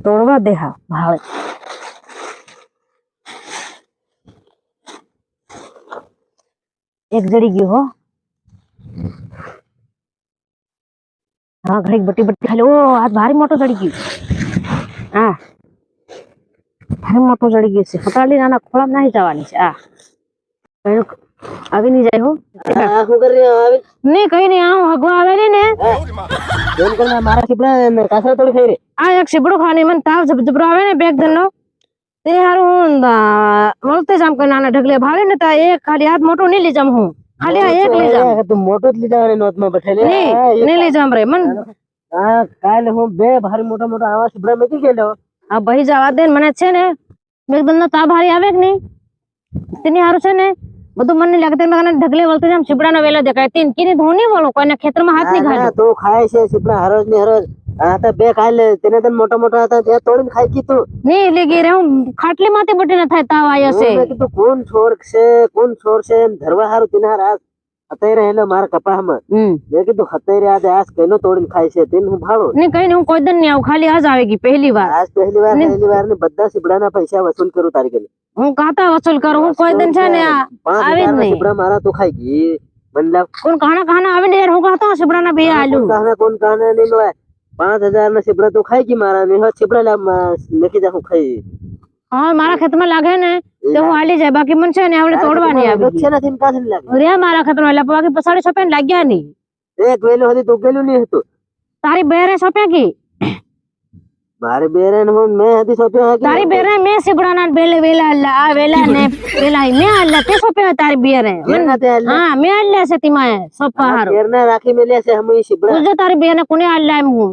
તોડવા દે હા ભાવે એક જડી ગયું હો હા ઘડીક બટી બટી ખાલી ઓ આ ભારી મોટો જડી ગયું હા ભારી મોટો જડી ગયું છે હતાડી નાના ખોળા નહીં જવાની છે આ કઈનું આવી નહીં જાય હો આ શું કરી રહ્યો આવે નહીં કઈ નહીં આવું હગવા આવેલી ને એમ કરીને મારા ચીપડા કાસરા થોડી ખાઈ રે આ એક શીપડું ખાવાની મને તાવ જબ જબરો આવે ને બેગ ધનનો તે હારું હું વળતે જામ કે નાના ઢગલે ભાડે ને તા એક ખાલી હાથ મોટો નહીં લઈ જામ હું ખાલી આ એક લઈ જામ તું મોટો જ લીધા અને નોતમાં બેઠેલી નહીં નહીં લઈ જામ રે મન હા કાલે હું બે ભારી મોટા મોટા આવા ચીપડા મેકી ગયેલો આ ભાઈ જવા દે ને મને છે ને બેગ ધનનો તાવ ભારી આવે કે નહીં તેની હારું છે ને બધું મને લાગતું. તે મને ઢગલે વળતે જામ શીપડાના વેલો દેખાય. તીન કીની ધોની વળો. કોઈને ખેતરમાં હાથ નહીં હા, ઘાલ્યો. તું ખાય છે ચીપડા હરોજ ને હરોજ. આ તો બે કાલે તેને તને મોટા મોટા હતા ત્યાં તોડીને ખાઈ કીધું નહીં એટલે ગઈ રે હું ખાટલી માંથી બટી ન થાય તાવ આવ્યો છે. કીધું કોણ છોર છે કોણ છોર છે એમ ધરવા હારું તેને હાર આ હતાઈ એટલે મારા કપાહમાં. હમ. મેં કીધું હતેરે આજે આજ કઈનો તોડીને ખાય છે તેને હું ભાળો. ને કઈ હું કોઈ દન નહીં આવું ખાલી આજ આવે ગઈ પહેલી વાર. આજ પહેલી વાર પહેલી વાર ને બધા સીપડાના પૈસા વસૂલ કરું તારી કને હું કાતા વસૂલ કરું? હું કોઈ દન છે ને આવે જ નહીં. સીપડા મારા તો ખાઈ ગઈ. મતલબ કોણ કહાના કહાના આવે ને યાર હું કાતા શીપડાના બે આલુ. કહાના કોણ કહાના નહીં લોય પાંચ હજાર ના સીપડા તો ખાઈ ગઈ મારા ને. સીપડા લાવ જા હું ખાઈ હા મારા ખેતમાં લાગે ને તો હું આલી જાય. બાકી મને છે ને આવડે તોડવાની આવી. છે નથી ને પાછળ લાગે. રે મારા ખતરો એટલે બાકી પસાડી છપે ને લાગ્યા નહીં. એક વેલો હતી તો ગયેલું નહીં હતું. તારી બેરે છપે કી? મારે બેરે ને હું મેં હતી છપે તારી બેરે મેં સિબડાના બેલે વેલા અલ્લા આ વેલા ને વેલા મેં અલ્લા તે છપે તારી બેરે. હા મેં અલ્લા છે તીમાં સોંપા હારું. ઘેરના રાખી મેલ્યા છે હમે સિબડા તું તારી બેને કોને અલ્લા એમ હું.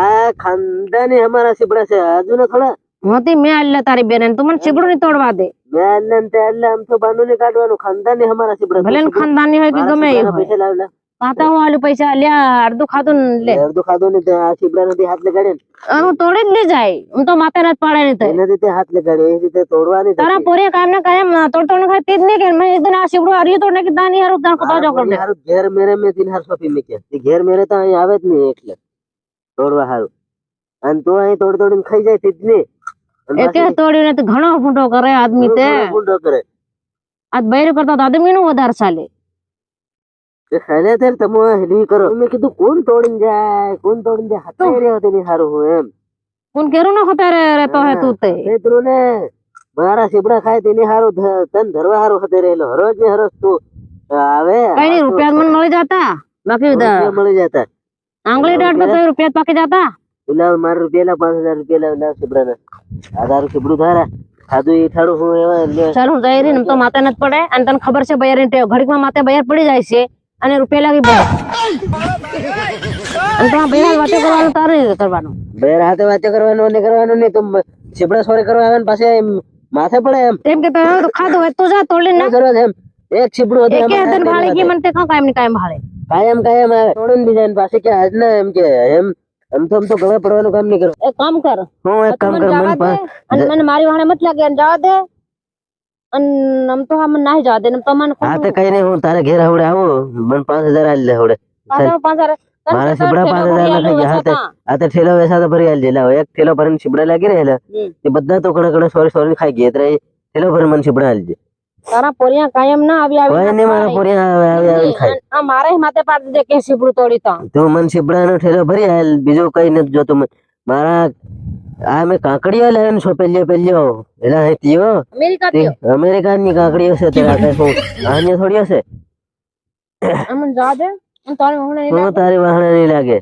આ ખાનદાની અમારા સિબડા છે. હજુ ને થોડા મોતી મેં આલ્લા તારી બેને તું મને શીપડું નહીં તોડવા દે મેં અલ્લા ને તે અલ્લા આમ તો બાંધું ને કાઢવાનું ખાનદાની અમારા સીપડા ભલે ને ખાનદાની હોય કે મારા ગમે એ સીપડાના હોય પૈસા લાવલા કાતા હું આલુ પૈસા લ્યા અડધું ખાધું ને લે અડધું ખાધું ને તે આ સીપડા નથી હાથ લગાડે ને આ હું તોડી જ લઈ જાય હું તો માથે નથી પાડે નહીં થાય એના રીતે હાથ લગાડે એ રીતે તોડવાની તારા પોરે કામ ના કાયમ તોડ તોડ ખાય તે જ નહીં કે મેં એક દિન આ શીપડું હરિયું તોડ નાખી દાની હારું તાર કતો જો કર દે હારું ઘેર મેરે મેં તીન હાર સોંપી મૂક્યા તે ઘેર મેરે તો અહીં આવે જ નહીં એટલે તોડવા હારું અને તો અહીં તોડ તોડીને ખાઈ જાય તે જ નહીં અને એકે તોડીને તો ઘણો ફૂટો કરે આદમી તે. ગુંડો કરે. આજ બૈર કરતા તો આદમી નું વધારે ચાલે. તે ખાને ત્યારે તમે હેલી કરો. મેં કીધું કોણ તોડીને જાય? કોણ તોડીને જાય? હતાઈ રહ્યો તેની હારું હું એમ. કોણ કેરું ન હોતા રે રહેતો હે તું તે એ તું. ને મારા સીબડા ખાય તેની હારું તન ધરવા હારું હતે રહેલો. હરોજ ને હરોજ તું આવે. કઈ નહીં રૂપિયા મને મળી જતા. બાકી મળી જતા. આંગળી દાટ પર રૂપિયા પાકી જતા. પેલા મારા રૂપિયા પાંચ હજાર રૂપિયા લાવ લાવ સીબડા ના આ તારું સીબડું ધારા ખાધું એ ઠાડું હું એવા ચાલ હું જઈ રહી ને તો માથે નથી પડે. અને તને ખબર છે બૈર ટેવ. ઘડીકમાં માથે બૈર પડી જાય છે અને રૂપિયા લાગી બે અને તમારા બૈરા વાતો કરવાનું તારે કરવાનું. બેર હાથે વાતે કરવાનું ને કરવાનું નહીં તું છેપડા સોરે કરવા આવે ને પાસે માથે પડે એમ. એમ કે તો ખાધું હોય તો જા તોડી ના કરવા એમ? એક છીપડું હતું એકે હદન ભાળી ગઈ મને તે કાં કાયમ ને કાયમ ભાળે કાયમ કાયમ આવે તોડીને બીજા પાસે કે આજ ના એમ કે એમ. આમ તો આમ તો ગળા પડવાનું કામ નહીં કરો એક કામ કર હું એક કામ મને કર જવા મન દે પા અને મને મારી વાહણે મત લાગે અને જવા દે અને આમ તો હા મને નાહી જવા દે ને તો મને હા તો કઈ નહીં હું તારે ઘેર આવડે આવું મને પાંચ હજાર આલી લે આવડે પાછા પાંચ હજાર તને મારા તો સીબડા પાંચ ઠેલો હજાર ના ભરી થઈ ગયા આલ્યું હાથે આ તો ઠેલો વેસા તો ભરી આલી લાવ એક ઠેલો ભરીને સીબડા લાગી રહેલા હમ. તે બધા તો કણે કણે સોરી સોરી ખાઈ ગયા એટલે ઠેલો ભરીને મને સીબડા આલી દે તારા પોરિયા કાયમ ના આવી આવી કોઈ નહીં મારા પોરિયા આવે આવે આવે ખાય આ મારે માથે પાડી દે કે સીપડું તોડી તો તું મને સીબડાનો ઠેલો ભરી આલ બીજું કઈ નથી જોતું મને. મારા આ મેં કાંકડીઓ લાવીને છો પેલ્યો પેલ્યો એલા હે તીયો અમેરિકા તે અમેરિકાની કાંકડીઓ છે તેરા કઈ હું આન્ય થોડી હશે અમને જવા દે અને તારી વાહણે હું તારી વાહણે નહીં લાગે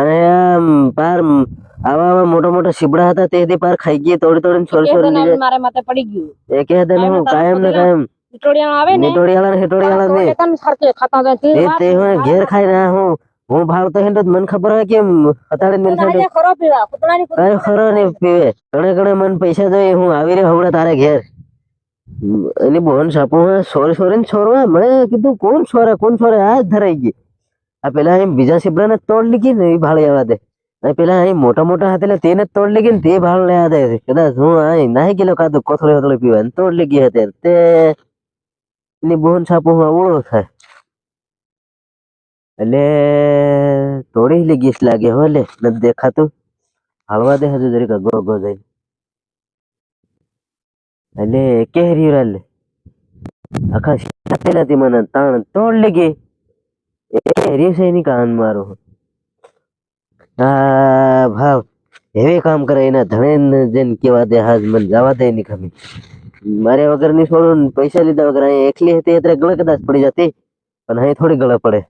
અને આમ પાર આવા આવા મોટા મોટા સીબડા હતા તેથી પાર ખાઈ ગઈ તોડી તોડીને છોડી છોડી મારે માથે પડી ગયું. એ કહે તને હું કાયમ ને કાયમ. ટીટોડિયા આવે ને વાળા ને હિટોડી વાળા ને તોડે સરકે ખાતા તે તે હું ઘેર ખાઈ ના હું હું ભાવ તો હેંડો મને ખબર હોય કે અતાડે મેલ પૂતળાને ખરો પીવા પુતળાની કઈ ખરો ને પીવે. ઘણે ઘણે મન પૈસા જોઈએ હું આવી રહ્યો હમણાં તારે ઘેર. એની બોન સાપો સોરી સોરી ને છોરવા મને કીધું કોણ છોરે કોણ છોરે આ ધરાઈ ગઈ. આ પેલા અહીં બીજા સીપડાને તોડ લીધી ને એ ભાળ આવવા દે. અને પેલા અહીં મોટા મોટા હતા તેને જ તોડ લીધી ને તે ભાળ લેવા દે કદાચ હું અહીં નાહી ગયેલો કાતો કોથળી વથળી પીવા ને તોડ લીધી હતી તે એની બોન સાપુ ઓળો થાય. એટલે તોડી લીગીસ લાગે હો લે, નથી દેખાતું. હાલવા દે હજુ જરીક ગો ગો જઈને એટલે કેરી લે. આખા નથી મને તાણ તોડ એ છે એની કાન મારો. આ ભાવ. એવે કામ કરે એના ધણે જેને કેવા દે, હાજ મને જવા દે એની ખમી. મારે વગરની છોડો ને પૈસા લીધા વગર અહીંયા એકલી હતી એટલે ગળે કદાચ પડી જતી. પણ અહીં થોડી ગળે પડે.